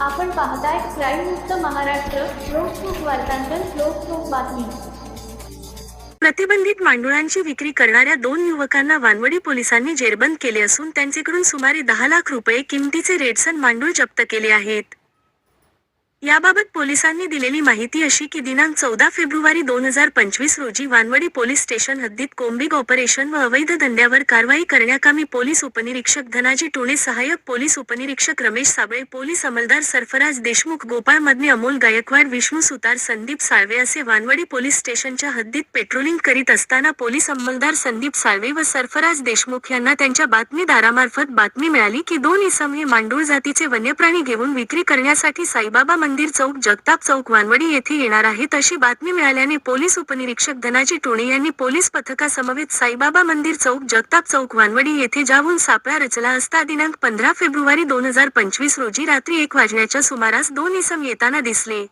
आपण पाहताय क्राईम मुक्त महाराष्ट्र लोकसुख वार्तांकन लोकसुख बातमी. प्रतिबंधित मांडुळांची विक्री करणाऱ्या दोन युवकांना वानवडी पोलिसांनी जेरबंद केले असून त्यांच्याकडून सुमारे दहा लाख रुपये किमतीचे रेडसन मांडूळ जप्त केले आहेत. याबाबत पोलिसांनी दिलेली माहिती अशी की दिनांक चौदा फेब्रुवारी दोन हजार पंचवीस रोजी वानवडी पोलीस स्टेशन हद्दीत कोंबिग ऑपरेशन व अवैध धंद्यावर कारवाई करण्याकामी पोलीस उपनिरीक्षक धनाजी टोणे सहाय्यक पोलीस उपनिरीक्षक रमेश साबळे पोलीस अंमलदार सरफराज देशमुख गोपाळ मदने अमोल गायकवाड विष्णू सुतार संदीप साळवे असे वानवडी पोलीस स्टेशनच्या हद्दीत पेट्रोलिंग करीत असताना पोलीस अंमलदार संदीप साळवे व सरफराज देशमुख यांना त्यांच्या बातमीदारामार्फत बातमी मिळाली की दोन इसम हे मांडूळ जातीचे वन्यप्राणी घेऊन विक्री करण्यासाठी साईबाबा मंदिर चौक जगताप चौक वानवडी येथे येणार आहेत अशी बातमी मिळाल्याने पोलीस उपनिरीक्षक धनाजी टोणे यांनी पोलीस पथकासमवेत साईबाबा मंदिर चौक जगताप चौक वानवडी येथे जाऊन सापळा रचला असता दिनांक पंधरा फेब्रुवारी दोन हजार पंचवीस रोजी रात्री एक वाजण्याच्या सुमारास दोन इसम येताना दिसले.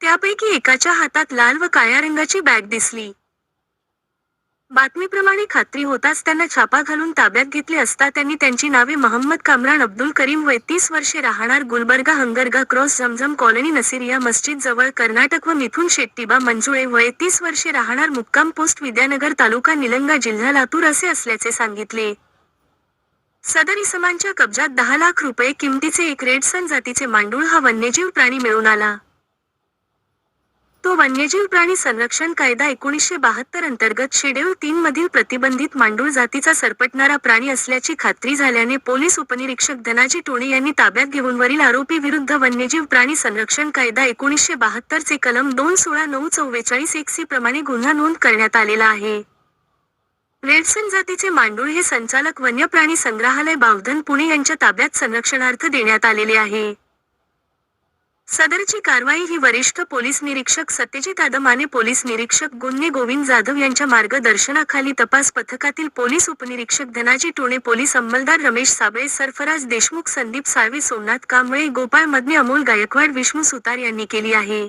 त्यापैकी एकाच्या हातात लाल व काळ्या रंगाची बॅग दिसली. बातमीप्रमाणे खात्री होताच त्यांना छापा घालून ताब्यात घेतले असता त्यांनी त्यांची नावे मोहम्मद कामरान अब्दुल करीम वय तीस वर्षे राहणार गुलबर्गा हंगरगा क्रॉस झमझम कॉलनी नसिरिया मस्जिद जवळ कर्नाटक व मिथुन शेट्टीबा मंजुळे वय तीस वर्षे राहणार मुक्काम पोस्ट विद्यानगर तालुका निलंगा जिल्हा लातूर असे असल्याचे सांगितले. सदर इसमांच्या कब्जात दहा लाख रुपये किमतीचे एक रेडसन जातीचे मांडूळ हा वन्यजीव प्राणी मिळून आला. तो वन्यजीव प्राणी संरक्षण कायदा एकोणीसशे बहात्तर अंतर्गत शेड्यूल तीन मधील प्रतिबंधित मांडूळ जातीचा सरपटणारा प्राणी असल्याची खात्री झाल्याने पोलीस उपनिरीक्षक धनाजी टोणे यांनी ताब्यात घेऊन वरील आरोपी विरुद्ध वन्यजीव प्राणी संरक्षण कायदा एकोणीसशे बहात्तर चे कलम दोन सोळा नऊ चव्वेचाळीस एक सी प्रमाणे गुन्हा नोंद करण्यात आलेला आहे. रेडसन जातीचे मांडूळ हे संचालक वन्य प्राणी संग्रहालय बावधन पुणे यांच्या ताब्यात संरक्षणार्थ देण्यात आलेले आहे. सदरची कारवाई ही वरिष्ठ पोलीस निरीक्षक सत्यजित आदमाने पोलीस निरीक्षक गुन्हे गोविंद जाधव यांच्या मार्गदर्शनाखाली तपास पथकातील पोलीस उपनिरीक्षक धनाजी टोणे पोलीस अंमलदार रमेश साबळे सरफराज देशमुख संदीप साळवे सोमनाथ कांबळे गोपाळ मदने अमोल गायकवाड विष्णू सुतार यांनी केली आहे.